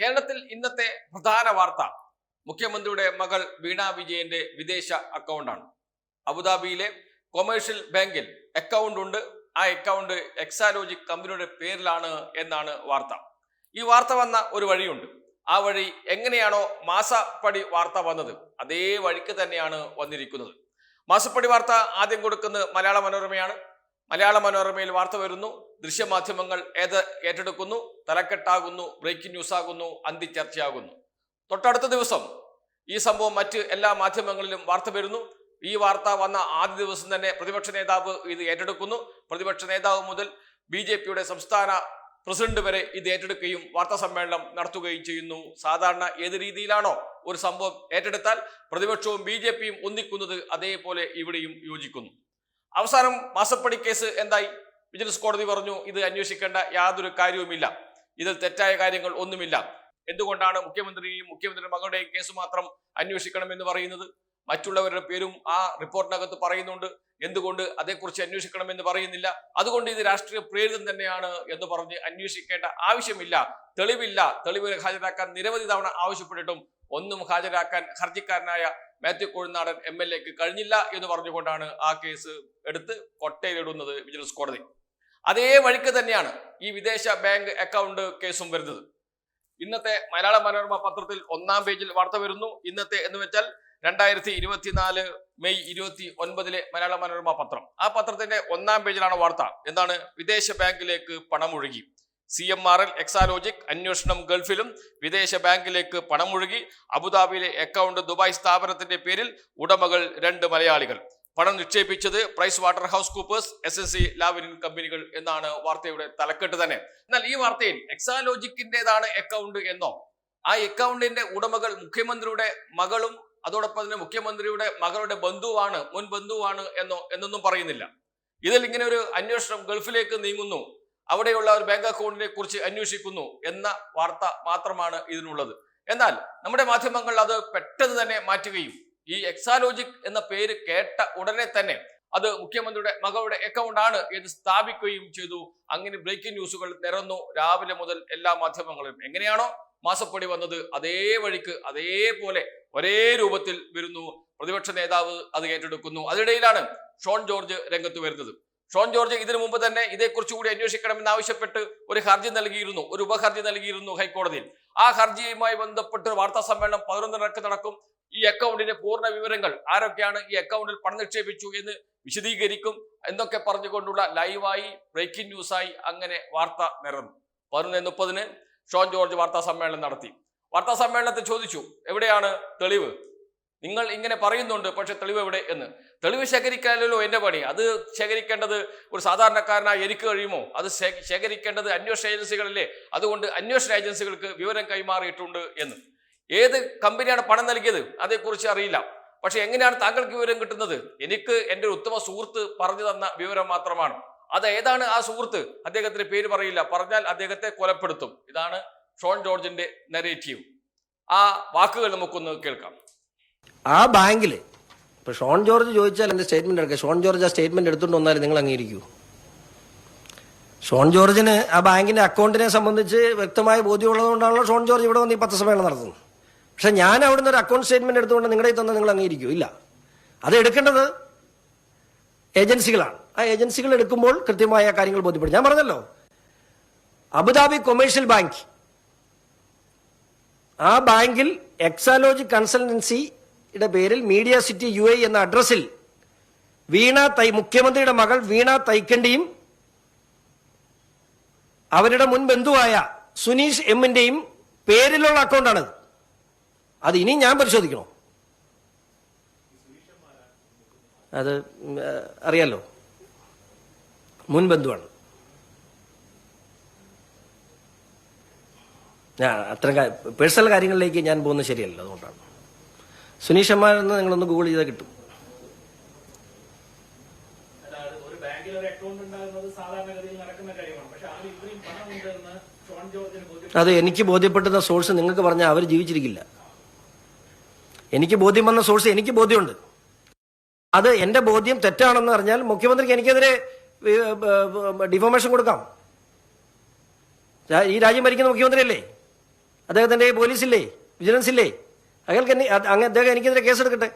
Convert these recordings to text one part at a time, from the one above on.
കേരളത്തിൽ ഇന്നത്തെ പ്രധാന വാർത്ത. മുഖ്യമന്ത്രിയുടെ മകൾ വീണ വിജയന്റെ വിദേശ അക്കൗണ്ടാണ് അബുദാബിയിലെ കൊമേഴ്ഷ്യൽ ബാങ്കിൽ അക്കൗണ്ട് ഉണ്ട്. ആ അക്കൗണ്ട് എക്സാലോജിക് കമ്പനിയുടെ പേരിലാണ് എന്നാണ് വാർത്ത. ഈ വാർത്ത വന്ന ഒരു വഴിയുണ്ട്. ആ വഴി എങ്ങനെയാണോ മാസപ്പടി വാർത്ത വന്നത്? അതേ വഴിക്ക് തന്നെയാണ് വന്നിരിക്കുന്നത്. മാസപ്പടി വാർത്ത ആദ്യം കൊടുക്കുന്നത് മലയാള മനോരമയാണ്. മലയാള മനോരമയിൽ വാർത്ത വരുന്നു. ദൃശ്യമാധ്യമങ്ങൾ ഏത് ഏറ്റെടുക്കുന്നു? തലക്കെട്ടാകുന്നു ബ്രേക്കിംഗ് ന്യൂസ് ആകുന്നു അന്തി ചർച്ചയാകുന്നു തൊട്ടടുത്ത ദിവസം ഈ സംഭവം മറ്റ് എല്ലാ മാധ്യമങ്ങളിലും വാർത്ത വരുന്നു. ഈ വാർത്ത വന്ന ആദ്യ ദിവസം തന്നെ പ്രതിപക്ഷ നേതാവ് ഇത് ഏറ്റെടുക്കുന്നു. പ്രതിപക്ഷ നേതാവ് മുതൽ ബി ജെ പിയുടെ സംസ്ഥാന പ്രസിഡന്റ് വരെ ഇത് ഏറ്റെടുക്കുകയും വാർത്താ സമ്മേളനം നടത്തുകയും ചെയ്യുന്നു. സാധാരണ ഏത് രീതിയിലാണോ ഒരു സംഭവം ഏറ്റെടുത്താൽ പ്രതിപക്ഷവും ബി ജെ പിയും ഒന്നിക്കുന്നത് അതേപോലെ ഇവിടെയും യോജിക്കുന്നു. അവസാനം മാസപ്പടി കേസ് എന്തായി? വിജിലൻസ് കോടതി പറഞ്ഞു ഇത് അന്വേഷിക്കേണ്ട യാതൊരു കാര്യവുമില്ല. ഇതിൽ തെറ്റായ കാര്യങ്ങൾ ഒന്നുമില്ല. എന്തുകൊണ്ടാണ് മുഖ്യമന്ത്രിയും മുഖ്യമന്ത്രിയുടെ മകളുടെയും കേസ് മാത്രം അന്വേഷിക്കണം എന്ന് പറയുന്നത്? മറ്റുള്ളവരുടെ പേരും ആ റിപ്പോർട്ടിനകത്ത് പറയുന്നുണ്ട്. എന്തുകൊണ്ട് അതേക്കുറിച്ച് അന്വേഷിക്കണം എന്ന് പറയുന്നില്ല? അതുകൊണ്ട് ഇത് രാഷ്ട്രീയ പ്രേരിതം തന്നെയാണ് എന്ന് പറഞ്ഞ് അന്വേഷിക്കേണ്ട ആവശ്യമില്ല. തെളിവില്ല. തെളിവ് ഹാജരാക്കാൻ നിരവധി തവണ ആവശ്യപ്പെട്ടിട്ടും ഒന്നും ഹാജരാക്കാൻ ഹർജിക്കാരനായ മാത്യു കോഴിനാടൻ എം എൽ എക്ക് കഴിഞ്ഞില്ല എന്ന് പറഞ്ഞുകൊണ്ടാണ് ആ കേസ് എടുത്ത് കൊട്ടയിലിടുന്നത് വിജിലൻസ് കോടതി. അതേ വഴിക്ക് തന്നെയാണ് ഈ വിദേശ ബാങ്ക് അക്കൗണ്ട് കേസും വരുന്നത്. ഇന്നത്തെ മലയാള മനോരമ പത്രത്തിൽ ഒന്നാം പേജിൽ വാർത്ത വരുന്നു. ഇന്നത്തെ എന്ന് വെച്ചാൽ രണ്ടായിരത്തി ഇരുപത്തിനാല് മെയ് ഇരുപത്തി ഒൻപതിലെ മലയാള മനോരമ പത്രം. ആ പത്രത്തിന്റെ ഒന്നാം പേജിലാണ് വാർത്ത. എന്താണ്? വിദേശ ബാങ്കിലേക്ക് പണം പണമൊഴുകി. C M R L Exalogic അന്വേഷണം ഗൾഫിലും വിദേശ ബാങ്കിലേക്ക് പണമൊഴുകി അബുദാബിയിലെ അക്കൗണ്ട് ദുബായ് സ്ഥാപനത്തിന്റെ പേരിൽ ഉടമകൾ രണ്ട് മലയാളികൾ. പണം നിക്ഷേപിച്ചത് Price Waterhouse Coopers S S C കമ്പനികൾ എന്നാണ് വാർത്തയുടെ തലക്കെട്ട് തന്നെ. എന്നാൽ ഈ വാർത്തയിൽ എക്സാലോജിക്കിന്റെതാണ് അക്കൗണ്ട് എന്നോ ആ അക്കൗണ്ടിന്റെ ഉടമകൾ മുഖ്യമന്ത്രിയുടെ മകളും അതോടൊപ്പം തന്നെ മുഖ്യമന്ത്രിയുടെ മകളുടെ ബന്ധുവാണ് മുൻ ബന്ധുവാണ് എന്നോ എന്നൊന്നും പറയുന്നില്ല. ഇതിൽ ഇങ്ങനെ ഒരു അന്വേഷണം ഗൾഫിലേക്ക് നീങ്ങുന്നു. അവിടെയുള്ള ഒരു ബാങ്ക് അക്കൗണ്ടിനെ കുറിച്ച് അന്വേഷിക്കുന്നു എന്ന വാർത്ത മാത്രമാണ് ഇതിനുള്ളത്. എന്നാൽ നമ്മുടെ മാധ്യമങ്ങൾ അത് പെട്ടെന്ന് തന്നെ മാറ്റുകയും ഈ എക്സാലോജിക് എന്ന പേര് കേട്ട ഉടനെ തന്നെ അത് മുഖ്യമന്ത്രിയുടെ മകളുടെ അക്കൗണ്ട് ആണ് എന്ന് സ്ഥാപിക്കുകയും ചെയ്തു. അങ്ങനെ ബ്രേക്കിംഗ് ന്യൂസുകൾ നിറന്നു രാവിലെ മുതൽ എല്ലാ മാധ്യമങ്ങളും. എങ്ങനെയാണോ മാസപ്പടി വന്നത് അതേ വഴിക്ക് അതേപോലെ ഒരേ രൂപത്തിൽ വരുന്നു. പ്രതിപക്ഷ നേതാവ് അത് ഏറ്റെടുക്കുന്നു. അതിനിടയിലാണ് ഷോൺ ജോർജ് രംഗത്ത് വരുന്നത്. ഷോൺ ജോർജ് ഇതിനു മുമ്പ് തന്നെ ഇതേക്കുറിച്ച് കൂടി അന്വേഷിക്കണമെന്ന് ആവശ്യപ്പെട്ട് ഒരു ഹർജി നൽകിയിരുന്നു ഒരു ഉപഹർജി നൽകിയിരുന്നു ഹൈക്കോടതിയിൽ. ആ ഹർജിയുമായി ബന്ധപ്പെട്ട് വാർത്താ സമ്മേളനം പതിനൊന്നിനക്ക് നടക്കും. ഈ അക്കൗണ്ടിന്റെ പൂർണ വിവരങ്ങൾ ആരൊക്കെയാണ് ഈ അക്കൗണ്ടിൽ പണം നിക്ഷേപിച്ചു എന്ന് വിശദീകരിക്കും. എന്നൊക്കെ പറഞ്ഞുകൊണ്ടുള്ള ലൈവായി ബ്രേക്കിംഗ് ന്യൂസായി അങ്ങനെ വാർത്ത നിറന്നു പതിനൊന്ന് മുപ്പതിന് ഷോൺ ജോർജ് വാർത്താ സമ്മേളനം നടത്തി. വാർത്താ സമ്മേളനത്തിൽ ചോദിച്ചു എവിടെയാണ് തെളിവ്? നിങ്ങൾ ഇങ്ങനെ പറയുന്നുണ്ട് പക്ഷെ തെളിവ് എവിടെ എന്ന്. തെളിവ് ശേഖരിക്കാനല്ലോ എന്റെ പണി. അത് ശേഖരിക്കേണ്ടത് ഒരു സാധാരണക്കാരനായി എനിക്ക് കഴിയുമോ? അത് ശേഖരിക്കേണ്ടത് അന്വേഷണ ഏജൻസികളല്ലേ? അതുകൊണ്ട് അന്വേഷണ ഏജൻസികൾക്ക് വിവരം കൈമാറിയിട്ടുണ്ട് എന്ന്. ഏത് കമ്പനിയാണ് പണം നൽകിയത്? അതേക്കുറിച്ച് അറിയില്ല. പക്ഷെ എങ്ങനെയാണ് താങ്കൾക്ക് വിവരം കിട്ടുന്നത്? എനിക്ക് എന്റെ ഒരു ഉത്തമ സുഹൃത്ത് പറഞ്ഞു തന്ന വിവരം മാത്രമാണ്. അത് ഏതാണ് ആ സുഹൃത്ത്? അദ്ദേഹത്തിന്റെ പേര് പറയില്ല. പറഞ്ഞാൽ അദ്ദേഹത്തെ കൊലപ്പെടുത്തും. ഇതാണ് ഷോൺ ജോർജിന്റെ നെറേറ്റീവ് ആ വാക്കുകൾ നമുക്കൊന്ന് കേൾക്കാം. ആ ബാങ്കിൽ ഇപ്പൊ ഷോൺ ജോർജ് ചോദിച്ചാൽ എന്റെ സ്റ്റേറ്റ്മെന്റ് എടുക്കുക? ഷോൺ ജോർജ് ആ സ്റ്റേറ്റ്മെന്റ് എടുത്തുകൊണ്ട് വന്നാൽ നിങ്ങൾ അംഗീകരിക്കൂ ഷോൺ ജോർജിന് ആ ബാങ്കിന്റെ അക്കൗണ്ടിനെ സംബന്ധിച്ച് വ്യക്തമായ ബോധ്യമുള്ളതുകൊണ്ടാണല്ലോ ഷോൺ ജോർജ് ഇവിടെ വന്ന് ഈ പത്രസമ്മേളനം നടത്തുന്നത്. പക്ഷെ ഞാൻ അവിടുന്ന് ഒരു അക്കൗണ്ട് സ്റ്റേറ്റ്മെന്റ് എടുത്തുകൊണ്ട് നിങ്ങളെ തന്നെ നിങ്ങൾ അംഗീകരിക്കൂ ഇല്ല. അത് എടുക്കേണ്ടത് ഏജൻസികളാണ്. ആ ഏജൻസികൾ എടുക്കുമ്പോൾ കൃത്യമായ കാര്യങ്ങൾ ബോധ്യപ്പെടും. ഞാൻ പറഞ്ഞല്ലോ. Abu Dhabi commercial bank. ആ ബാങ്കിൽ എക്സാലോജി കൺസൾട്ടൻസിയുടെ പേരിൽ മീഡിയ സിറ്റി യു എന്ന അഡ്രസ്സിൽ വീണ തൈ മുഖ്യമന്ത്രിയുടെ മകൾ വീണ തൈക്കണ്ടിയും അവരുടെ മുൻ ബന്ധുവായ സുനീഷ് എമ്മിന്റെയും പേരിലുള്ള അക്കൗണ്ടാണത്. അത് ഇനി ഞാൻ പരിശോധിക്കണോ? അത് അറിയാലോ? മുൻ ബന്ധുവാണ്. ഞാൻ അത്തരം പേഴ്സണൽ കാര്യങ്ങളിലേക്ക് ഞാൻ പോകുന്നത് ശരിയല്ല അതുകൊണ്ടാണ്. സുനീഷ് അമ്മാരെന്ന് നിങ്ങളൊന്ന് ഗൂഗിൾ ചെയ്താൽ കിട്ടും. അത് എനിക്ക് ബോധ്യപ്പെട്ടുന്ന സോഴ്സ് നിങ്ങൾക്ക് പറഞ്ഞാൽ അവർ ജീവിച്ചിരിക്കില്ല. എനിക്ക് ബോധ്യം വന്ന സോഴ്സ് എനിക്ക് ബോധ്യമുണ്ട്. അത് എന്റെ ബോധ്യം തെറ്റാണെന്ന് പറഞ്ഞാൽ മുഖ്യമന്ത്രിക്ക് എനിക്കെതിരെ ഡിഫോമേഷൻ കൊടുക്കാം. ഈ രാജ്യം ഭരിക്കുന്ന മുഖ്യമന്ത്രി മുഖ്യമന്ത്രിയല്ലേ അദ്ദേഹത്തിന്റെ പോലീസില്ലേ വിജിലൻസ് ഇല്ലേ? അയാൾക്ക് എന്നെ അങ്ങനെ അങ്ങ് അദ്ദേഹം എനിക്കെതിരെ കേസെടുക്കട്ടെ?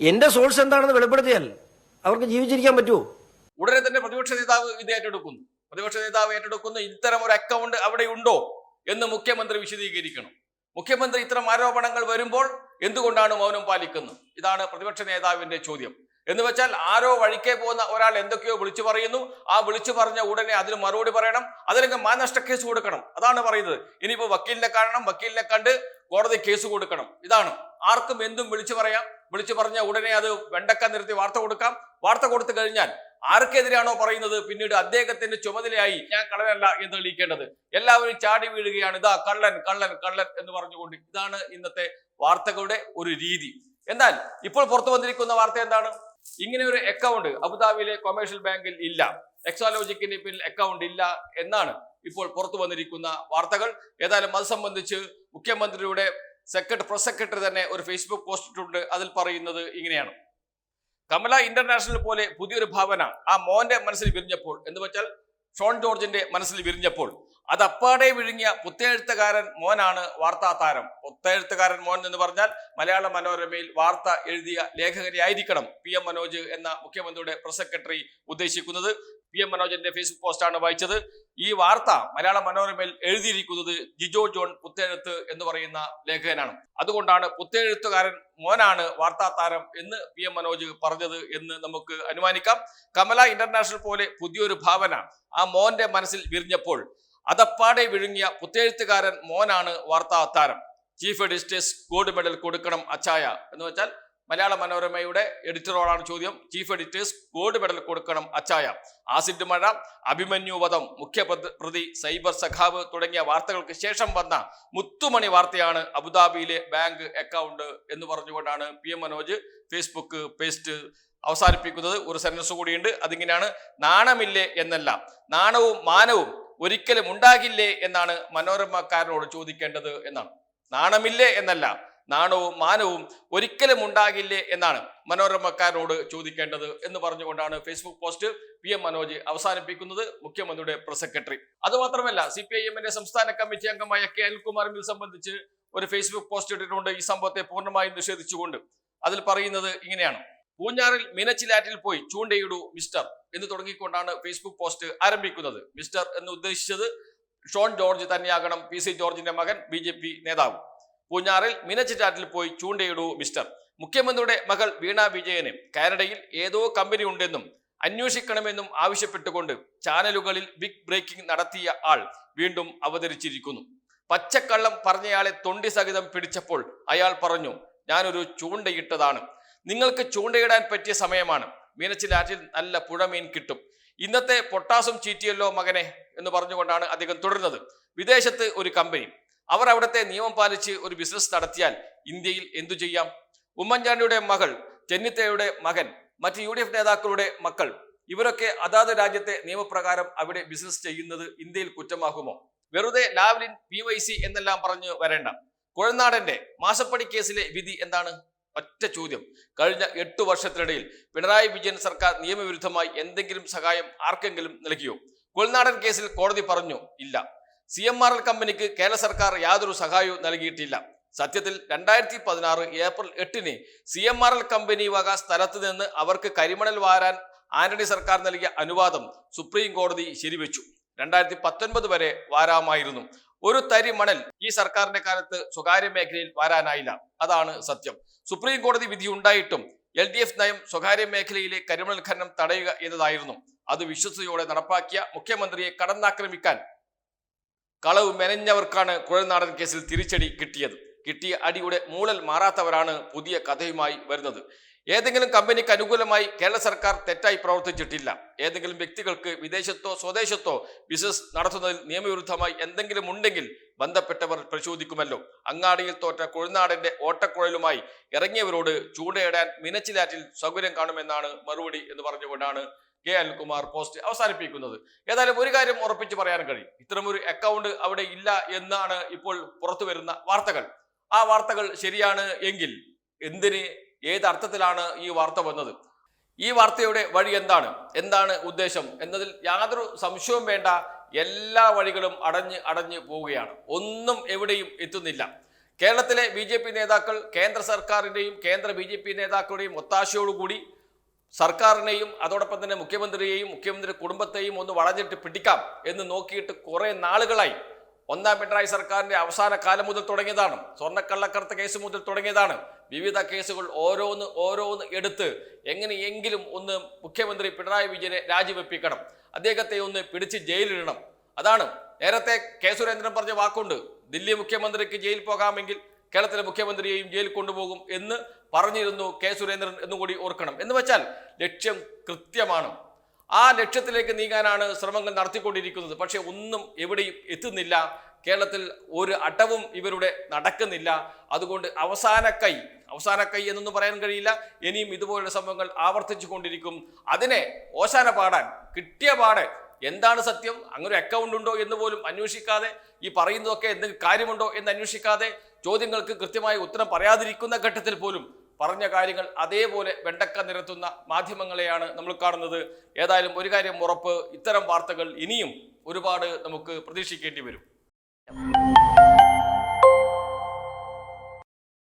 എന്റെ സോഴ്സ് എന്താണെന്ന് വെളിപ്പെടുത്തിയാൽ അവർക്ക് ജീവിച്ചിരിക്കാൻ പറ്റുമോ ഉടനെ തന്നെ പ്രതിപക്ഷ നേതാവ് ഇത് ഏറ്റെടുക്കുന്നു. പ്രതിപക്ഷ നേതാവ് ഏറ്റെടുക്കുന്നു ഇത്തരം ഒരു അക്കൗണ്ട് അവിടെ ഉണ്ടോ എന്ന് മുഖ്യമന്ത്രി വിശദീകരിക്കണം. മുഖ്യമന്ത്രി ഇത്തരം ആരോപണങ്ങൾ വരുമ്പോൾ എന്തുകൊണ്ടാണ് മൗനം പാലിക്കുന്നത്? ഇതാണ് പ്രതിപക്ഷ നേതാവിന്റെ ചോദ്യം. എന്ന് വെച്ചാൽ ആരോ വഴിക്കേ പോകുന്ന ഒരാൾ എന്തൊക്കെയോ വിളിച്ചു പറയുന്നു. ആ വിളിച്ചു പറഞ്ഞ ഉടനെ അതിന് മറുപടി പറയണം. അതിലേക്ക് മാനഷ്ട കേസ് കൊടുക്കണം. അതാണ് പറയുന്നത്. ഇനിയിപ്പോ വക്കീലിനെ കാണണം. വക്കീലിനെ കണ്ട് കോടതി കേസ് കൊടുക്കണം. ഇതാണ്. ആർക്കും എന്തും വിളിച്ചു പറയാം. വിളിച്ചു പറഞ്ഞ ഉടനെ അത് വെണ്ടക്ക നിർത്തി വാർത്ത കൊടുക്കാം. വാർത്ത കൊടുത്തു കഴിഞ്ഞാൽ ആർക്കെതിരെയാണോ പറയുന്നത്? പിന്നീട് അദ്ദേഹത്തിന്റെ ചുമതലയായി ഞാൻ കള്ളനല്ല എന്ന് തെളിയിക്കേണ്ടത്. എല്ലാവരും ചാടി വീഴുകയാണ്. ഇതാ കള്ളൻ കള്ളൻ കള്ളൻ എന്ന് പറഞ്ഞുകൊണ്ട് ഇതാണ് ഇന്നത്തെ വാർത്തകളുടെ ഒരു രീതി. എന്നാൽ ഇപ്പോൾ പുറത്തു വന്നിരിക്കുന്ന വാർത്ത എന്താണ്? ഇങ്ങനെ ഒരു അക്കൗണ്ട് അബുദാബിയിലെ കൊമേഴ്ഷ്യൽ ബാങ്കിൽ ഇല്ല. എക്സാലോജിക്കിന്റെ പിന്നിൽ അക്കൗണ്ട് ഇല്ല എന്നാണ് ഇപ്പോൾ പുറത്തു വന്നിരിക്കുന്ന വാർത്തകൾ. ഏതായാലും അത് സംബന്ധിച്ച് മുഖ്യമന്ത്രിയുടെ സെക്രട്ടറി പ്രസ് സെക്രട്ടറി തന്നെ ഒരു ഫേസ്ബുക്ക് പോസ്റ്റ് ഇട്ടിട്ടുണ്ട്. അതിൽ പറയുന്നത് ഇങ്ങനെയാണ്. കമല ഇന്റർനാഷണൽ പോലെ പുതിയൊരു ഭാവന ആ മോന്റെ മനസ്സിൽ വിരിഞ്ഞപ്പോൾ എന്ന് വെച്ചാൽ ഷോൺ ജോർജിന്റെ മനസ്സിൽ വിരിഞ്ഞപ്പോൾ അത് അപ്പാടെ വിഴുങ്ങിയ പുത്തെഴുത്തുകാരൻ മോനാണ് വാർത്താ താരം. പുത്തെഴുത്തുകാരൻ മോൻ എന്ന് പറഞ്ഞാൽ മലയാള മനോരമയിൽ വാർത്ത എഴുതിയ ലേഖകനെയായിരിക്കണം പി എം മനോജ് എന്ന മുഖ്യമന്ത്രിയുടെ പ്രസ് സെക്രട്ടറി ഉദ്ദേശിക്കുന്നത്. പി എം മനോജിന്റെ ഫേസ്ബുക്ക് പോസ്റ്റാണ് വായിച്ചത്. ഈ വാർത്ത മലയാള മനോരമയിൽ എഴുതിയിരിക്കുന്നത് ജിജോ ജോൺ പുത്തേഴുത്ത് എന്ന് പറയുന്ന ലേഖകനാണ്. അതുകൊണ്ടാണ് പുത്തേഴുത്തുകാരൻ മോനാണ് വാർത്താ താരം എന്ന് പി എം മനോജ് പറഞ്ഞത് എന്ന് നമുക്ക് അനുമാനിക്കാം. കമല ഇന്റർനാഷണൽ പോലെ പുതിയൊരു ഭാവന ആ മോന്റെ മനസ്സിൽ വിരിഞ്ഞപ്പോൾ അതപ്പാടെ വിഴുങ്ങിയ പുത്തേഴുത്തുകാരൻ മോനാണ് വാർത്താ താരം. ചീഫ് എഡിറ്റേഴ്സ് ഗോൾഡ് മെഡൽ കൊടുക്കണം അച്ചായ എന്ന് വെച്ചാൽ മലയാള മനോരമയുടെ എഡിറ്ററോടാണ് ചോദ്യം. ചീഫ് എഡിറ്റേഴ്സ് ഗോൾഡ് മെഡൽ കൊടുക്കണം അച്ചായ. ആസിഡ് മഴ അഭിമന്യു വധം മുഖ്യ പ്രതി- സൈബർ സഖാവ് തുടങ്ങിയ വാർത്തകൾക്ക് ശേഷം വന്ന മുത്തുമണി വാർത്തയാണ് അബുദാബിയിലെ ബാങ്ക് അക്കൗണ്ട് എന്ന് പറഞ്ഞുകൊണ്ടാണ് P M Manoj Facebook post അവസാനിപ്പിക്കുന്നത്. ഒരു സെന്റൻസ് കൂടിയുണ്ട്. അതിങ്ങനെയാണ് നാണമില്ലേ എന്നല്ല. നാണവും മാനവും ഒരിക്കലും ഉണ്ടാകില്ലേ എന്നാണ് മനോരമക്കാരനോട് ചോദിക്കേണ്ടത് എന്നാണ്. നാണമില്ലേ എന്നല്ല നാണവും മാനവും ഒരിക്കലും ഉണ്ടാകില്ലേ എന്നാണ് മനോരമക്കാരനോട് ചോദിക്കേണ്ടത് എന്ന് പറഞ്ഞുകൊണ്ടാണ് Facebook post P M Manoj അവസാനിപ്പിക്കുന്നത് മുഖ്യമന്ത്രിയുടെ പ്രസ് സെക്രട്ടറി. അതുമാത്രമല്ല സി പി ഐ എമ്മിന്റെ സംസ്ഥാന കമ്മിറ്റി അംഗമായ കെ അനിൽകുമാറിനെ സംബന്ധിച്ച് ഒരു ഫേസ്ബുക്ക് പോസ്റ്റ് ഇട്ടിട്ടുണ്ട്. ഈ സംഭവത്തെ പൂർണമായും നിഷേധിച്ചുകൊണ്ട്. അതിൽ പറയുന്നത് ഇങ്ങനെയാണ്. പൂഞ്ഞാറിൽ മിനച്ചിലാറ്റിൽ പോയി ചൂണ്ടയിടൂ മിസ്റ്റർ. എന്ന് തുടങ്ങിക്കൊണ്ടാണ് ഫേസ്ബുക്ക് പോസ്റ്റ് ആരംഭിക്കുന്നത്. മിസ്റ്റർ എന്ന് ഉദ്ദേശിച്ചത് ഷോൺ ജോർജ് തന്നെയാകണം. പി സി ജോർജിന്റെ മകൻ ബി ജെ പി നേതാവ്. പൂഞ്ഞാറിൽ മിനച്ചിലാറ്റിൽ പോയി ചൂണ്ടയിടൂ മിസ്റ്റർ മുഖ്യമന്ത്രിയുടെ മകൾ വീണ വിജയന് കാനഡയിൽ ഏതോ കമ്പനി ഉണ്ടെന്നും അന്വേഷിക്കണമെന്നും ആവശ്യപ്പെട്ടുകൊണ്ട് ചാനലുകളിൽ ബിഗ് ബ്രേക്കിംഗ് നടത്തിയ ആൾ വീണ്ടും അവതരിച്ചിരിക്കുന്നു. പച്ചക്കള്ളം പറഞ്ഞയാളെ തൊണ്ടി സഹിതം പിടിച്ചപ്പോൾ അയാൾ പറഞ്ഞു ഞാനൊരു ചൂണ്ടയിട്ടതാണ്. നിങ്ങൾക്ക് ചൂണ്ടയിടാൻ പറ്റിയ സമയമാണ്. മീനച്ചിലാറ്റിൽ നല്ല പുഴമീൻ കിട്ടും. ഇന്നത്തെ പൊട്ടാസും ചീറ്റിയല്ലോ മകനെ എന്ന് പറഞ്ഞുകൊണ്ടാണ് അദ്ദേഹം തുടരുന്നത്. വിദേശത്ത് ഒരു കമ്പനി. അവർ അവിടുത്തെ നിയമം പാലിച്ച് ഒരു ബിസിനസ് നടത്തിയാൽ ഇന്ത്യയിൽ എന്തു ചെയ്യാം? ഉമ്മൻചാണ്ടിയുടെ മകൾ ചെന്നിത്തയുടെ മകൻ മറ്റ് യു ഡി എഫ് നേതാക്കളുടെ മക്കൾ ഇവരൊക്കെ അതാത് രാജ്യത്തെ നിയമപ്രകാരം അവിടെ ബിസിനസ് ചെയ്യുന്നത് ഇന്ത്യയിൽ കുറ്റമാകുമോ? വെറുതെ ലാവ്ലിൻ പി വൈ സി എന്നെല്ലാം പറഞ്ഞു വരേണ്ട. കുഴനാടന്റെ മാസപ്പടി കേസിലെ വിധി എന്താണ്? ഒറ്റ ചോദ്യം. കഴിഞ്ഞ എട്ട് വർഷത്തിനിടയിൽ പിണറായി വിജയൻ സർക്കാർ നിയമവിരുദ്ധമായി എന്തെങ്കിലും സഹായം ആർക്കെങ്കിലും നൽകിയോ? കൊൽനാടൻ കേസിൽ കോടതി പറഞ്ഞു ഇല്ല. സി എം ആർ എൽ കമ്പനിക്ക് കേരള സർക്കാർ യാതൊരു സഹായവും നൽകിയിട്ടില്ല. സത്യത്തിൽ രണ്ടായിരത്തി പതിനാറ് ഏപ്രിൽ എട്ടിന് C M R L company വക സ്ഥലത്ത് നിന്ന് അവർക്ക് കരിമണൽ വാരാൻ ആന്റണി സർക്കാർ നൽകിയ അനുവാദം സുപ്രീം കോടതി ശരിവെച്ചു. രണ്ടായിരത്തി പത്തൊൻപത് വരെ വാരാമായിരുന്നു. ഒരു തരി മണൽ ഈ സർക്കാരിന്റെ കാലത്ത് സ്വകാര്യ മേഖലയിൽ വാരാനായില്ല. അതാണ് സത്യം. സുപ്രീം കോടതി വിധി ഉണ്ടായിട്ടും എൽ ഡി എഫ് നയം സ്വകാര്യ മേഖലയിലെ കരിമണൽ ഖനനം തടയുക എന്നതായിരുന്നു. അത് വിശ്വസതയോടെ നടപ്പാക്കിയ മുഖ്യമന്ത്രിയെ കടന്നാക്രമിക്കാൻ കളവ് മെനഞ്ഞവർക്കാണ് കുഴൽനാടൻ കേസിൽ തിരിച്ചടി കിട്ടിയത്. കിട്ടിയ അടിയുടെ മൂളൽ മാറാത്തവരാണ് പുതിയ കഥയുമായി വരുന്നത്. ഏതെങ്കിലും കമ്പനിക്ക് അനുകൂലമായി കേരള സർക്കാർ തെറ്റായി പ്രവർത്തിച്ചിട്ടില്ല. ഏതെങ്കിലും വ്യക്തികൾക്ക് വിദേശത്തോ സ്വദേശത്തോ ബിസിനസ് നടത്തുന്നതിൽ നിയമവിരുദ്ധമായി എന്തെങ്കിലും ഉണ്ടെങ്കിൽ ബന്ധപ്പെട്ടവർ പരിശോധിക്കുമല്ലോ. അങ്ങാടിയിൽ തോറ്റ കുഴൽനാടന്റെ ഓട്ടക്കുഴലുമായി ഇറങ്ങിയവരോട് ചൂണ്ടയിടാൻ മിനച്ചിലാറ്റിൽ സൗകര്യം കാണുമെന്നാണ് മറുപടി എന്ന് പറഞ്ഞുകൊണ്ടാണ് കെ അനിൽകുമാർ പോസ്റ്റ് അവസാനിപ്പിക്കുന്നത്. ഏതായാലും ഒരു കാര്യം ഉറപ്പിച്ച് പറയാൻ കഴിയും. ഇത്തരമൊരു അക്കൗണ്ട് അവിടെ ഇല്ല എന്നാണ് ഇപ്പോൾ പുറത്തു വരുന്ന വാർത്തകൾ. ആ വാർത്തകൾ ശരിയാണ് എങ്കിൽ എന്തിന് ഏത് അർത്ഥത്തിലാണ് ഈ വാർത്ത വന്നത്? ഈ വാർത്തയുടെ വഴി എന്താണ്? എന്താണ് ഉദ്ദേശം? എന്നതിൽ യാതൊരു സംശയവും വേണ്ട. എല്ലാ വഴികളും അടഞ്ഞ് അടഞ്ഞ് പോവുകയാണ്. ഒന്നും എവിടെയും എത്തുന്നില്ല. കേരളത്തിലെ ബി ജെ പി നേതാക്കൾ കേന്ദ്ര സർക്കാരിന്റെയും കേന്ദ്ര ബി ജെ പി നേതാക്കളുടെയും ഒത്താശയോടുകൂടി സർക്കാരിനെയും അതോടൊപ്പം തന്നെ മുഖ്യമന്ത്രിയെയും മുഖ്യമന്ത്രി കുടുംബത്തെയും ഒന്ന് വളഞ്ഞിട്ട് പിടിക്കാം എന്ന് നോക്കിയിട്ട് കുറേ നാളുകളായി ഒന്നാം പിണറായി സർക്കാരിന്റെ അവസാന കാലം മുതൽ തുടങ്ങിയതാണ്. സ്വർണക്കള്ളക്കടത്ത് കേസ് മുതൽ തുടങ്ങിയതാണ്. വിവിധ കേസുകൾ ഓരോന്ന് ഓരോന്ന് എടുത്ത് എങ്ങനെയെങ്കിലും ഒന്ന് മുഖ്യമന്ത്രി പിണറായി വിജയനെ രാജിവെപ്പിക്കണം. അദ്ദേഹത്തെ ഒന്ന് പിടിച്ച് ജയിലിടണം അതാണ് നേരത്തെ കെ സുരേന്ദ്രൻ പറഞ്ഞ വാക്കുണ്ട്. ദില്ലി മുഖ്യമന്ത്രിക്ക് ജയിൽ പോകാമെങ്കിൽ കേരളത്തിലെ മുഖ്യമന്ത്രിയെയും ജയിലിൽ കൊണ്ടുപോകും എന്ന് പറഞ്ഞിരുന്നു കെ സുരേന്ദ്രൻ എന്നുകൂടി ഓർക്കണം. എന്ന് വെച്ചാൽ ലക്ഷ്യം കൃത്യമാണ്. ആ ലക്ഷ്യത്തിലേക്ക് നീങ്ങാനാണ് ശ്രമങ്ങൾ നടത്തിക്കൊണ്ടിരിക്കുന്നത്. പക്ഷേ ഒന്നും എവിടെയും എത്തുന്നില്ല. കേരളത്തിൽ ഒരു അടവും ഇവരുടെ നടക്കുന്നില്ല. അതുകൊണ്ട് അവസാന കൈ അവസാന കൈ എന്നൊന്നും പറയാൻ കഴിയില്ല. ഇനിയും ഇതുപോലുള്ള സംഭവങ്ങൾ ആവർത്തിച്ചു കൊണ്ടിരിക്കും. അതിനെ ഓശാന പാടാൻ കിട്ടിയ പാട് എന്താണ് സത്യം? അങ്ങനെ ഒരു അക്കൗണ്ട് ഉണ്ടോ എന്ന് പോലും അന്വേഷിക്കാതെ ഈ പറയുന്നതൊക്കെ എന്തെങ്കിലും കാര്യമുണ്ടോ എന്ന് അന്വേഷിക്കാതെ ചോദ്യങ്ങൾക്ക് കൃത്യമായി ഉത്തരം പറയാതിരിക്കുന്ന ഘട്ടത്തിൽ പോലും പറഞ്ഞ കാര്യങ്ങൾ അതേപോലെ വെണ്ടക്ക നിരത്തുന്ന മാധ്യമങ്ങളെയാണ് നമ്മൾ കാണുന്നത്. ഏതായാലും ഒരു കാര്യം ഉറപ്പ് ഇത്തരം വാർത്തകൾ ഇനിയും ഒരുപാട് നമുക്ക് പ്രതീക്ഷിക്കേണ്ടി വരും. Yep.